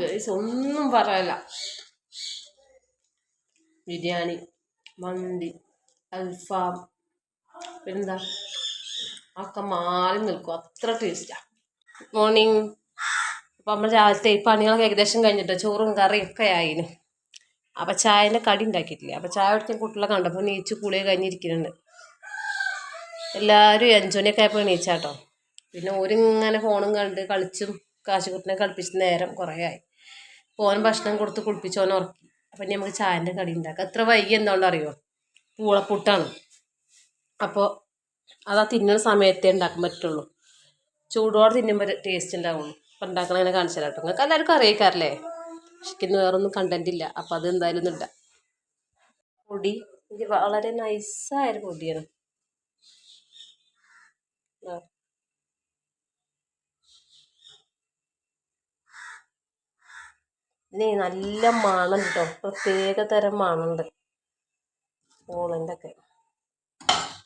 Guys ഒന്നും പറയല്ല. ബിരിയാണി മന്തി അൽഫാം പിന്നെന്താ? ഒക്കെ മാറി നിൽക്കും. അത്ര ടേസ്റ്റാ മോർണിംഗ് അപ്പം നമ്മൾ രാവിലത്തെ പണികളൊക്കെ ഏകദേശം കഴിഞ്ഞിട്ട്? ചോറും കറിയും ഒക്കെ ആയിന്. അപ്പം ചായന്റെ കടി ഉണ്ടാക്കിയിട്ടില്ല? അപ്പം ചായ കുടിക്കാൻ കുട്ടികളെ കണ്ടപ്പോൾ നീച്ച് കുളിയൊക്കെ കഴിഞ്ഞിരിക്കുന്നുണ്ട്. എല്ലാവരും അഞ്ചുമണിയൊക്കെ ആയപ്പോൾ എണീച്ചാട്ടോ പിന്നെ ഓരിങ്ങനെ ഫോണും കണ്ട് കളിച്ചും കാശുകുട്ടിനെ കളിപ്പിച്ച് നേരം കുറേ ആയി. ഓൻ ഭക്ഷണം കൊടുത്ത് കുളിപ്പിച്ച് ഓൻ ഉറക്കി. അപ്പം ഇനി നമുക്ക് ചായന്റെ കടി ഉണ്ടാക്കാം. എത്ര വൈകി എന്തുകൊണ്ട് അറിയോ? പൂളപ്പുട്ടാണ്. അപ്പോൾ അതാ തിന്നുന്ന സമയത്തേ ഉണ്ടാക്കാൻ പറ്റുള്ളൂ. ചൂടോടെ തിന്നുമ്പോൾ ടേസ്റ്റ് ഉണ്ടാവുള്ളൂ. അപ്പം ഉണ്ടാക്കണ അങ്ങനെ കാണിച്ചു തരാം കേട്ടോ. നിങ്ങൾക്ക് എല്ലാവർക്കും അറിയിക്കാറില്ലേ? പക്ഷെ വേറൊന്നും കണ്ടന്റ് ഇല്ല. അപ്പം അത് എന്തായാലും ഇല്ല പൊടി. വളരെ നൈസായൊരു പൊടിയാണ്. ഇതിന് നല്ല മണം കേട്ടോ പ്രത്യേക തരം മണമുണ്ട് ഓളന്റെയൊക്കെ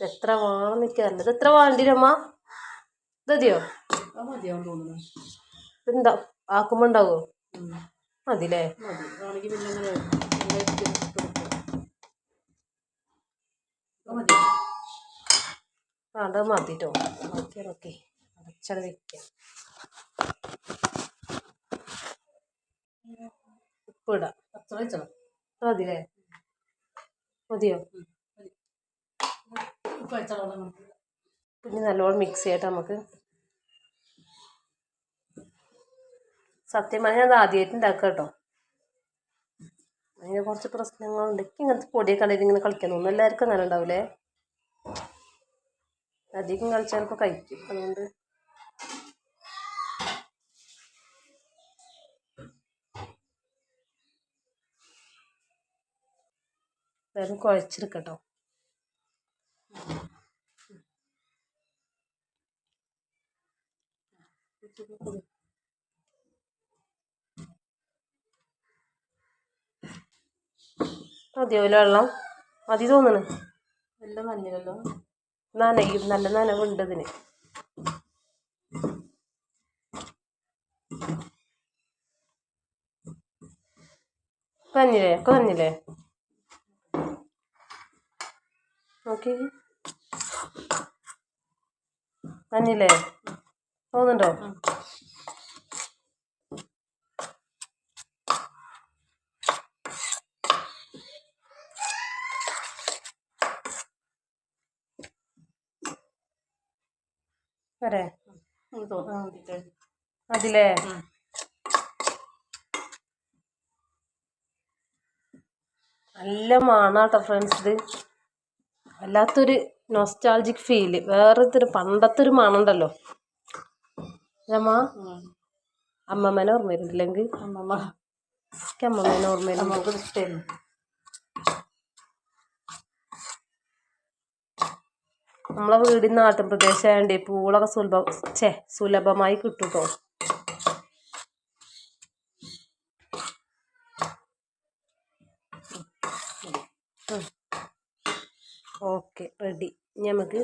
എത്ര വേണം നിൽക്കാറില്ല ഇത് എത്ര വാണ്ടിരമ്മ ഇതതിയോ എന്താ? ആക്കുമ്പോ ഉണ്ടാവോ? മതില്ലേ അത് മതി ആ അത് മതി കേട്ടോ ഓക്കെ ഓക്കെ. അടച്ചട വെക്കാം. ഉപ്പ് ഇടാം അത്ര വെച്ചണം മതിയോ? പിന്നെ നല്ലോണം മിക്സ് ചെയ്യട്ടെ നമുക്ക്. സത്യം പറഞ്ഞാൽ അത് ആദ്യമായിട്ട് ഉണ്ടാക്കുക കേട്ടോ അതിന് കുറച്ച് പ്രശ്നങ്ങളുണ്ട്. ഇങ്ങനത്തെ പൊടിയൊക്കെ കണ്ടിട്ട് ഇങ്ങനെ കളിക്കാൻ തോന്നുന്നു എല്ലാവർക്കും അങ്ങനെ ഉണ്ടാവില്ലേ അധികം കളിച്ചാലപ്പോൾ കഴിക്കും. അതുകൊണ്ട് വേഗം കുഴച്ചെടുക്കട്ടോ. മതിയാവില്ല വെള്ളം. മതി തോന്നണ്. എല്ലാം നനഞ്ഞല്ലോ നനയും നല്ല നനവുണ്ട് ഇതിന്. ഒക്കെ നനഞ്ഞില്ലേ നോക്കി. മഞ്ഞില്ലേ? തോന്നുന്നുണ്ടോ? വരെ. അതിലേ? നല്ല മണാട്ടോ ഫ്രണ്ട്സ് ഇത്. വല്ലാത്തൊരു നോസ്റ്റാൾജിക് ഫീൽ വേറൊരു പണ്ടത്തെ ഒരു മണമുണ്ടല്ലോ. രമ അമ്മമ്മേനെ ഓർമ്മ വരുന്നില്ലെങ്കിൽ അമ്മമ്മ. എനിക്ക് അമ്മമ്മേനെ ഓർമ്മ വരുന്നു ഇഷ്ടമായിരുന്നു നമ്മളെ വീടിന് നാട്ടിൻ പ്രദേശമായതുകൊണ്ട് പൂളൊക്കെ സുലഭ ഛേ സുലഭമായി കിട്ടും കേട്ടോ ഓക്കെ റെഡി. നമുക്ക്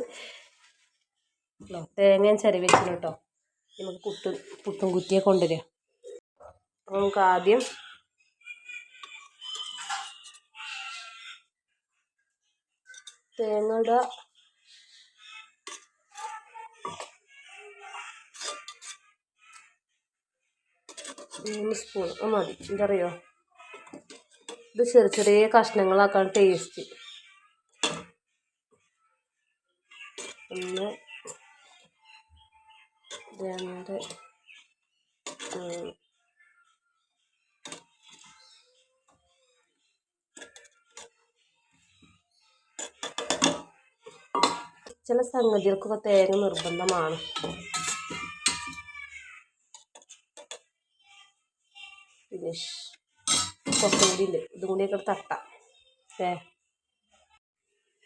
തേങ്ങയും ചരി കേട്ടോ. നമുക്ക് പുട്ടും പുട്ടും കുറ്റിയെ കൊണ്ടുവരിക. അപ്പോൾ നമുക്ക് ആദ്യം തേങ്ങ ഇടുക. മൂന്ന് സ്പൂൺ. മതി. പറയുക ഇത് ചെറിയ ചെറിയ കഷ്ണങ്ങളാക്കാൻ ടേസ്റ്റ് ഒന്ന് രണ്ട് ചില സംഗതികൾക്കൊക്കെ തേങ്ങ നിർബന്ധമാണ്. ഫിനിഷ് കുറച്ചും കൂടി ഉണ്ട് ഇതും കൂടിയൊക്കെ തട്ടാം. ഏ?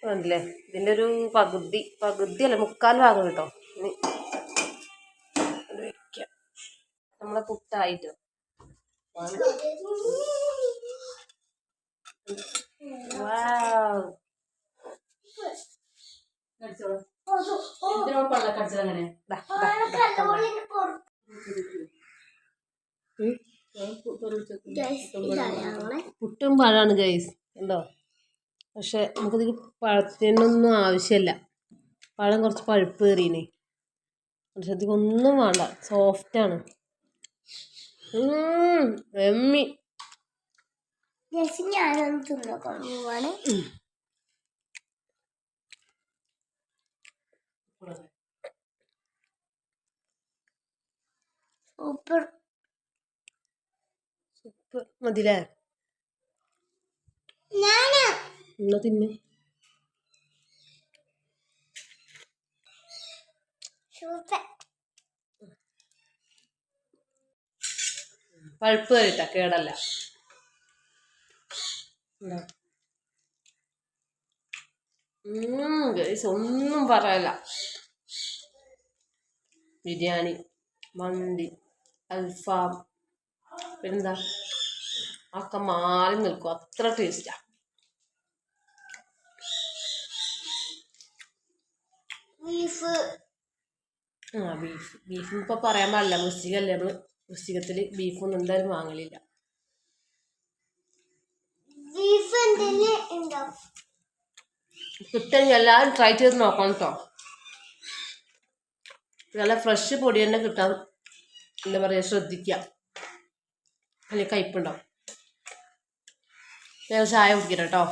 ഉണ്ടല്ലേ ഇതിന്റെ ഒരു പകുതി പകുതി അല്ല മുക്കാൽ ഭാഗം കേട്ടോ. ഇനി വെക്കാം. നമ്മളെ പുട്ടായിട്ട്? പുട്ടും പഴമാണ് ഗൈസ് ഉണ്ടോ? പക്ഷെ നമുക്കിതിൽ പഴത്തിനൊന്നും ആവശ്യമില്ല. പഴം കുറച്ച് പഴുപ്പ് കയറിയിന് പക്ഷെ ഇതിക്കൊന്നും വേണ്ട. സോഫ്റ്റാണ് എമ്മി. ജസ്റ്റ് ഞാനൊന്ന് തിന്നോക്കാൻ പോവാണ്. സൂപ്പർ. സൂപ്പർ. മതിലേ? എന്നാ തിന്നെ? പഴുപ്പ് കയറിട്ട കേടല്ല. ഒന്നും പറയല്ല. ബിരിയാണി മന്തി അൽഫാം പിന്നെന്താ? ഒക്കെ മാറി നിൽക്കും. അത്ര ടേസ്റ്റാ ബീഫ്. ആ ബീഫ്. ബീഫ് ഇപ്പോൾ പറയാൻ പാടില്ല. വൃശ്ചികല്ലേ നമ്മൾ വൃശ്ചികത്തിൽ ബീഫൊന്നും എന്തായാലും വാങ്ങലില്ല. ബീഫ് ഉണ്ടാവും കിട്ടുമെങ്കിൽ എല്ലാവരും ട്രൈ ചെയ്ത് നോക്കണം കേട്ടോ നല്ല ഫ്രഷ് പൊടി തന്നെ കിട്ടാൻ എന്താ പറയുക ശ്രദ്ധിക്കുക അല്ലെങ്കിൽ കയ്പുണ്ടാവും ഞാൻ ചായ കുടിക്കണം കേട്ടോ